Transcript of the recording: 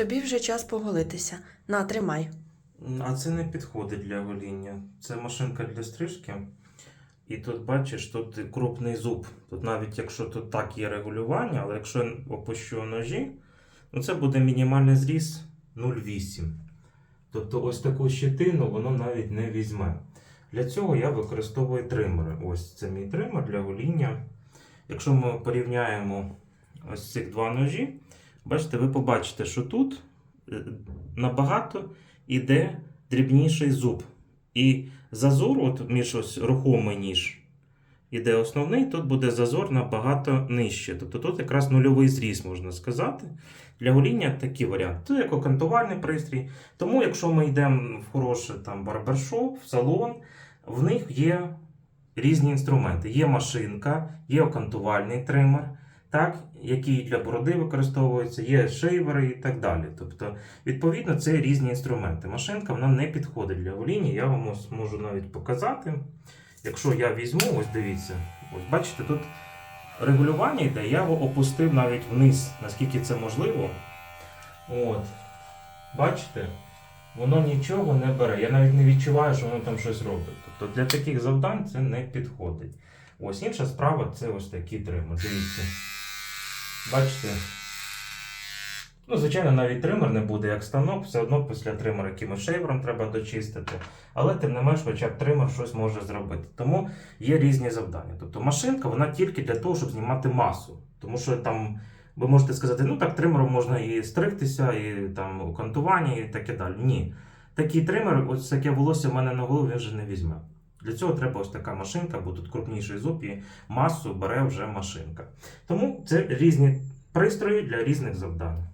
Тобі вже час поголитися. На, тримай. А це не підходить для гоління. Це машинка для стрижки. І тут бачиш, тут крупний зуб. Тут навіть якщо тут так є регулювання, але якщо я опущу ножі, ну це буде мінімальний зріз 0,8. Тобто ось таку щетину воно навіть не візьме. Для цього я використовую тримери. Ось це мій тример для гоління. Якщо ми порівняємо ось цих два ножі, бачите, ви побачите, що тут е, набагато іде дрібніший зуб. І зазор, от між ось рухомий ніж, іде основний, тут буде зазор набагато нижче. Тобто тут якраз нульовий зріз, можна сказати. Для гоління такий варіант. Це як окантувальний пристрій. Тому, якщо ми йдемо в хороший там барбершоп, в салон, в них є різні інструменти. Є машинка, є окантувальний тример, так, який для бороди використовується, є шейвери і так далі. Тобто, відповідно, це різні інструменти. Машинка вона не підходить для гоління. Я вам ось можу навіть показати. Якщо я візьму, ось дивіться, ось бачите, тут регулювання йде, я його опустив навіть вниз, наскільки це можливо. От. Бачите? Воно нічого не бере. Я навіть не відчуваю, що воно там щось робить. Тобто для таких завдань це не підходить. Ось інша справа це ось такі тример. Дивіться. Бачите? Ну, звичайно, навіть тример не буде як станок, все одно після тримера якимось шейвером треба дочистити. Але тим не менш, хоча б тример щось може зробити. Тому є різні завдання. Тобто машинка вона тільки для того, щоб знімати масу. Тому що там ви можете сказати, ну так тримером можна і стригтися, і там окантування, і таке далі. Ні. Такий тример, ось таке волосся в мене на голові він вже не візьме. Для цього треба ось така машинка, бо тут крупніший зуб і масу бере вже машинка. Тому це різні пристрої для різних завдань.